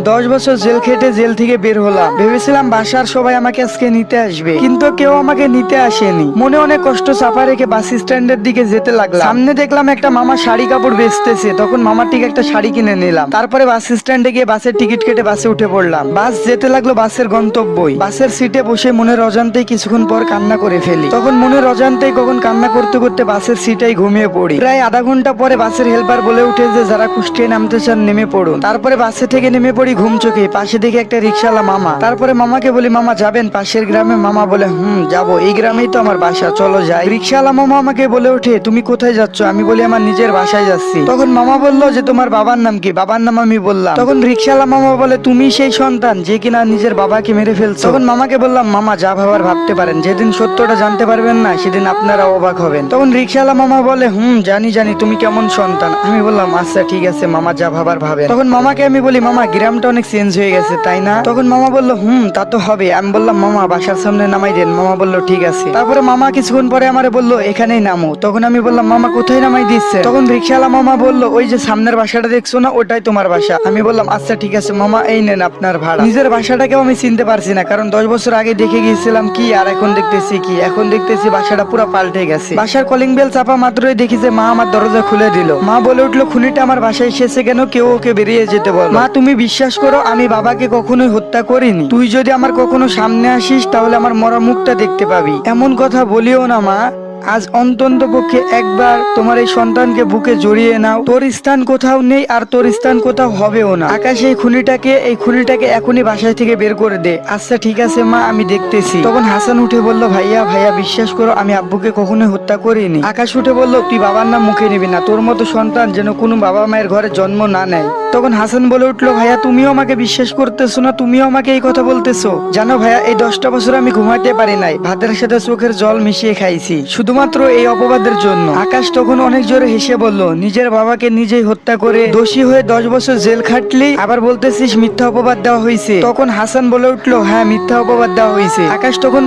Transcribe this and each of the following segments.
দশ বছর জেল খেটে জেল থেকে বের হলাম। ভেবেছিলাম বাসার সবাই আমাকে আজকে নিতে আসবে। কিন্তু কেউ আমাকে নিতে আসেনি। মনে অনেক কষ্ট চাপা রেখে বাস স্ট্যান্ডের দিকে যেতে লাগলাম। সামনে দেখলাম একটা মামা শাড়ি কাপড় বেচতেছে। তখন মামার ঠিক একটা শাড়ি কিনে নিলাম। তারপরে বাস স্ট্যান্ডে গিয়ে বাসের টিকিট কেটে বাসে উঠে পড়লাম। বাস যেতে লাগল বাসের গন্তব্যই। বাসের সিটে বসে মনের অজান্তেই কিছুক্ষণ পর কান্না করে ফেলি। তখন মনের অজান্তেই কখন কান্না করতে করতে বাসের সিটেই ঘুমিয়ে পড়ি। প্রায় আধা ঘণ্টা পরে বাসের হেল্পার বলে উঠে যে, যারা কুষ্টিয়ে নামতে চান, নেমে পড়ুন। তারপরে বাসে থেকে নেমে পড়ি ঘুম চোখে। পাশে দেখে একটা রিক্সাওয়ালা মামা। তারপরে মামাকে বলি, মামা, যাবেন? পাশের গ্রামে মামা বলে, হুম, যাব। এই গ্রামেই তো আমার বাসা, চলো যাই। রিক্সাওয়ালা মামা আমাকে বলে ওঠে, তুমি কোথায় যাচ্ছ? আমি বলি, আমার নিজের বাসায় যাচ্ছি। তখন মামা বলল যে, তোমার বাবার নাম কি? বাবার নাম আমি বললাম। তখন রিক্সাওয়ালা মামা বলে, তুমি সেই সন্তান যে কিনা নিজের বাবাকে মেরে ফেলছো। তখন মামাকে বললাম, মামা, যা ভাবার ভাবতে পারেন। যেদিন সত্যটা জানতে পারবেন না, সেদিন আপনারা অবাক হবেন। তখন রিক্সাওয়ালা মামা বলে, হুম, জানি জানি, তুমি কেমন সন্তান? আমি বললাম আচ্ছা ঠিক আছে, মামা, যা ভাবার ভাবেন। তখন মামাকে আমি বলি, মামা গ্রামটা অনেক চেঞ্জ হয়ে গেছে, তাই না? তখন মামা বলল, হুম, তা তো হবে। আমি বললাম, মামা, বাসার সামনে নামাই দেন। মামা বলল, ঠিক আছে। তারপরে মামা কিছুক্ষণ পরে আমারে বলল, এখানেই নামো। তখন আমি বললাম, মামা, কোথায় নামাই দিচ্ছে? তখন রিক্সাওয়ালা মামা বলল, ওই যে সামনের বাসাটা দেখছ না, ওটাই তোমার বাসা। আমি বললাম আচ্ছা ঠিক আছে, মামা, এই নেন আপনার ভাড়া। নিজের বাসাটাকেও আমি চিনতে পারছি না, কারণ দশ বছর আগে দেখে গিয়েছিলাম কি, আর এখন দেখতেছি কি। এখন দেখতেছি বাসাটা পুরো পাল্টে গেছে। বাসার কলিং বেল চাপা মাত্রই দেখি যে মা আমার দরজা খুলে দিল। মা বলে উঠল, খুনিটা আমার বাসায় এসেছে কেন? কেউ ওকে বেরিয়ে যেতে বল। মা, তুমি বিশ্বাস করো, আমি বাবাকে কখনোই হত্যা করিনি। তুই যদি আমার কখনো সামনে আসিস, তাহলে আমার মরা মুখটা দেখতে পাবি। এমন কথা বলিও না, মা। আজ অন্তন্ত পক্ষে একবার তোমার এই সন্তানকে বুকে জড়িয়ে নাও। তোর স্থান কোথাও নেই আর তোর স্থান কোথাও হবেও না। আকাশ এই খুনিটাকে এই খুনিটাকে এখনই বাসায় থেকে বের করে দে। আচ্ছা ঠিক আছে, মা, আমি দেখতেছি। তখন হাসান উঠে বলল, ভাইয়া ভাইয়া, বিশ্বাস করো, আমি আব্বুকে কখনোই হত্যা করিনি। আকাশ উঠে বলল, তুই বাবার নাম মুখে নিবি না। তোর মতো সন্তান যেন কোনো বাবা মায়ের ঘরে জন্ম না নেয়। তখন হাসান বলে উঠল, ভাইয়া, তুমিও আমাকে বিশ্বাস করতেছো না? তুমিও আমাকে এই কথা বলতেছো? জানো ভাইয়া, এই দশটা বছর আমি ঘুমাতে পারি নাই। ভাতের সাথে চোখের জল মিশিয়ে খাইছি। শুধুমাত্র এই অপবাদের জন্য। আকাশ তখন অনেক জোরে হেসে বলল, নিজের বাবাকে নিজেই হত্যা করে দোষী হয়ে দশ বছর জেল খাটলি আবার বলতেছিস মিথ্যা অপবাদ দেওয়া হয়েছে তখন হাসান বলে উঠল হ্যাঁ মিথ্যা অপবাদ দেওয়া হয়েছে আকাশ তখন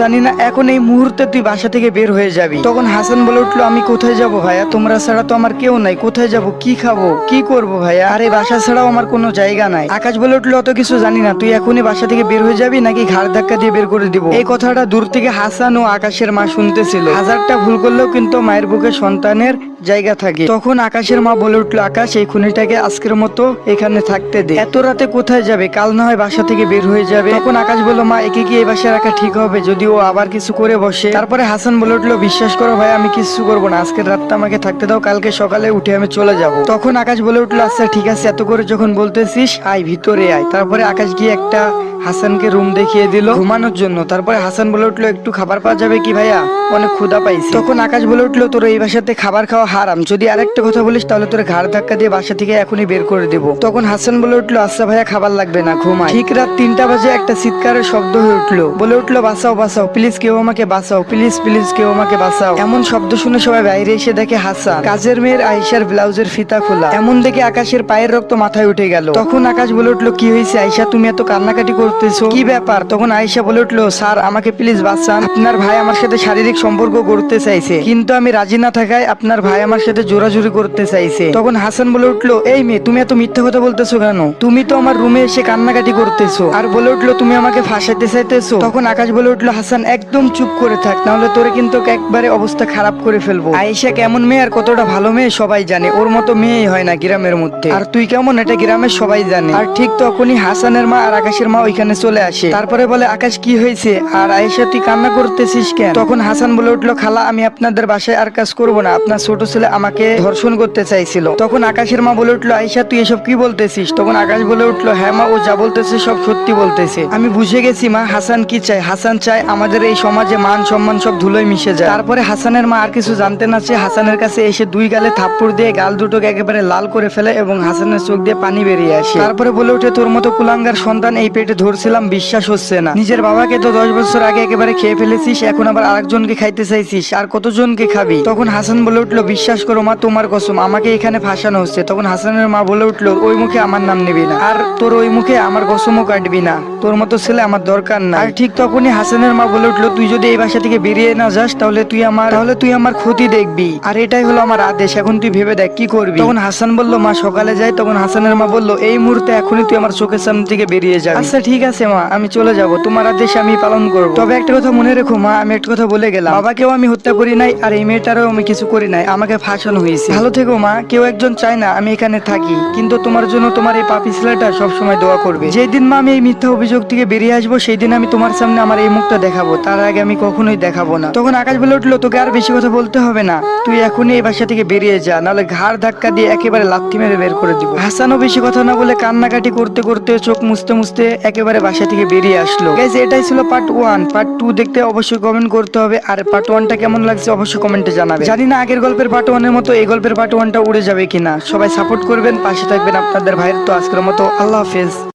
জানি না, এখন এই মুহূর্তে তুই বাসা থেকে বের হয়ে যাবি। তখন হাসান বলে উঠল, আমি কোথায় যাব ভাইয়া? তোমরা ছাড়া তো আমার কেউ নাই। কোথায় যাব? কি খাব? কি করব ভাইয়া? আরে, বাসা ছাড়াও আমার কোনো জায়গা নাই। আকাশ বলে উঠল, অত কিছু জানি না। তুই এখনই বাসা থেকে বের হয়ে যাবি নাকি ঘাড় ধাক্কা দিয়ে বের করে দিব? এই কথাটা দূর থেকে হাসান ও আকাশের মা শুনতেছিল হাজারটা ভুল করলেও কিন্তু মায়ের বুকে সন্তানের জায়গা থাকে। তখন আকাশের মা বলে উঠল, আকাশ, এই খুনিটাকে আজকের মতো এখানে থাকতে দে। এত রাতে কোথায় যাবে? কাল না হয় বাসা থেকে বের হয়ে যাবে। তখন আকাশ বলল, মা, একে কি এই বাসায় রাখা ঠিক হবে। যদি ও আবার কিছু করে বসে। তারপরে হাসান বলে উঠল, বিশ্বাস করো ভাই, আমি কিছু করব না। আজকের রাতটা আমাকে থাকতে দাও। কালকে সকালে উঠে আমি চলে যাব। তখন আকাশ বলে উঠল আচ্ছা ঠিক আছে। এত করে যখন বলতেছিস, আয়, ভিতরে আয়। তারপরে আকাশ গিয়ে একটা হাসানকে রুম দেখিয়ে দিল ঘুমানোর জন্য। তারপরে হাসান বলে উঠল, একটু খাবার পাওয়া যাবে কি ভাইয়া? অনেক ক্ষুধা পাইছি। তখন আকাশ বলে উঠল, তোর এই বাসাতে খাবার খাওয়া হারাম। যদি আরেকটা কথা বলিস, তাহলে তোর ঘাড় ধাক্কা দিয়ে বাসা থেকে এখনই বের করে দেবো। তখন হাসান বলে উঠল আচ্ছা ভাইয়া, খাবার লাগবে না, ঘুমাই। ঠিক রাত তিনটা বাজে একটা চিৎকারের শব্দ হয়ে উঠল। বলে উঠল, বাঁচাও বাঁচাও, প্লিজ কেউ আমাকে বাঁচাও, প্লিজ প্লিজ কেউ আমাকে বাঁচাও। এমন শব্দ শুনে সবাই বাইরে এসে দেখে হাসান। কাজের মেয়ের আয়েশার ব্লাউজের ফিতা খোলা। এমন দেখে আকাশের পায়ের রক্ত মাথায় উঠে গেল। তখন আকাশ বলে উঠল, কি হয়েছে আয়েশা? তুমি এত কান্নাকাটি করতেছো? কি ব্যাপার? তখন আয়েশা বলে উঠল, স্যার, আমাকে প্লিজ বাঁচান। আপনার ভাই আমার সাথে শারীরিক সম্পর্ক গড়তে চাইছে। কিন্তু আমি রাজি না থাকায় আপনার ভাই আমার সাথে জোরাজুরি করতে চাইছে। তখন হাসান বলে উঠল, এই মেয়ে, তুমি এত মিথ্যা কথা বলতেছো কেন? তুমি তো আমার রুমে এসে কান্নাকাটি করতেছো। আর বলে উঠল, তুমি আমাকে ফাঁসাইতে চাইতেছো? তখন আকাশ বলে উঠল, হাসান, একদম চুপ করে থাক, নাহলে তোরে কিন্তু একবারে অবস্থা খারাপ করে ফেলব। আয়েশা কেমন মেয়ে আর কতটা ভালো মেয়ে সবাই জানে, ওর মতো মেয়েই হয় না গ্রামের মধ্যে। আর তুই কেমন, এটা গ্রামের সবাই জানে। আর ঠিক তখনই হাসানের মা আর আকাশের মা ওইখানে চলে আসে। তারপরে বলে, আকাশ, কি হয়েছে? আর আয়েশা, তুই কান্না করতেছিস কেন? তখন হাসান বলে উঠল, খালা, আমি আপনাদের বাসায় আর কাজ করব না, আপনার ছোট ছেলে আমাকে ধর্ষণ করতে চাইছিল। তখন আকাশের মা বলে উঠল, আয়েশা, তুই এসব কি বলতেছিস? তখন আকাশ বলে উঠল হ্যাঁ মা, ও যা বলতেছে সব সত্যি বলতেছে। আমি বুঝে গেছি, মা, হাসান কি চায়? হাসান চায় আমাদের এই সমাজে মান সম্মান সব ধুলোয় মিশে যায়। তারপরে হাসানের মা আর কিছু জানতে না চেয়ে হাসানের কাছে এসে দুই গালে থাপ্পড় দিয়ে গাল দুটোকে একেবারে লাল করে ফেলে এবং হাসানের চোখ দিয়ে পানি বেরিয়ে আসে। তারপরে বলে উঠে তোর মতো কুলাঙ্গার সন্তান এই পেটে ধরছিলাম, বিশ্বাস হচ্ছে না। নিজের বাবাকে তো দশ বছর আগে একেবারে খেয়ে ফেলেছিস, এখন আবার আরেকজনকে খাইতে চাইছিস, আর কতজনকে খাবি? তখন হাসান বলে উঠল বিশ্বাস করো মা, তোমার কসম, আমাকে এখানে ফাঁসানো হচ্ছে। তখন হাসানের মা বলে উঠল, ওই মুখে আমার নাম নিবি না। আর তোর ওই মুখে আমার কসমও কাটবি না। তোর মতো ছেলে আমার দরকার না আর ঠিক তখনই হাসানের মা বলে উঠল, তুই যদি এই বাসা থেকে বেরিয়ে না যাস, তাহলে তুই আমার, তাহলে তুই আমার ক্ষতি দেখবি। আর এটাই হলো আমার আদেশ, এখন তুই ভেবে দেখ, কি করবি? তখন হাসান বলল, মা, সকালে যাই। তখন হাসানের মা বলল, এই মুহূর্তে এখনই তুই আমার চোখের সামনে থেকে বেরিয়ে যা আচ্ছা ঠিক আছে মা, আমি চলে যাব। তোমার আদেশ আমি পালন করব। তবে একটা কথা মনে রেখো মা, আমি একটা কথা বলে গেলাম। বাবাকেও আমি হত্যা করি নাই, আর এই মেয়েটারও আমি কিছু করি নাই। আমাকে ফাঁসানো হয়েছে। ভালো থেকো মা। কেউ একজন চায় না আমি এখানে থাকি। কিন্তু তোমার জন্য তোমার এই পাপি ছেলেটা সবসময় দোয়া করবে। যেদিন মা আমি এই মিথ্যা অভিযোগ থেকে বেরিয়ে আসব সেই দিন আমি তোমার সামনে আমার এই মুখটা দেখাবো। তার আগে আমি কখনোই দেখাবো না। তখন আকাশ বলে উঠল তোকে আর বেশি কথা বলতে হবে না। তুই এখনই এই বাসা থেকে বেরিয়ে যা নাহলে ঘাড় ধাক্কা দিয়ে একেবারে লাথি মেরে বের করে দিব। হাসানও বেশি কথা না বলে কান্নাকাটি করতে করতে চোখ মুছতে মুছতে একেবারে বাসা থেকে বেরিয়ে আসলো। গাইজ এটাই ছিল পার্ট ওয়ান পার্ট টু দেখতে অবশ্যই কমেন্ট করতে হবে। আর পার্ট ওয়ানটা কেমন লাগছে অবশ্যই কমেন্টে জানাবে। জানি না আগের গল্পের পার্ট ওয়ানের মতো এই গল্পের পার্ট ওয়ানটা উড়ে যাবে কিনা? সবাই সাপোর্ট করবেন, পাশে থাকবেন আপনাদের ভাইয়ের তো আজকের মতো। আল্লাহ হাফেজ।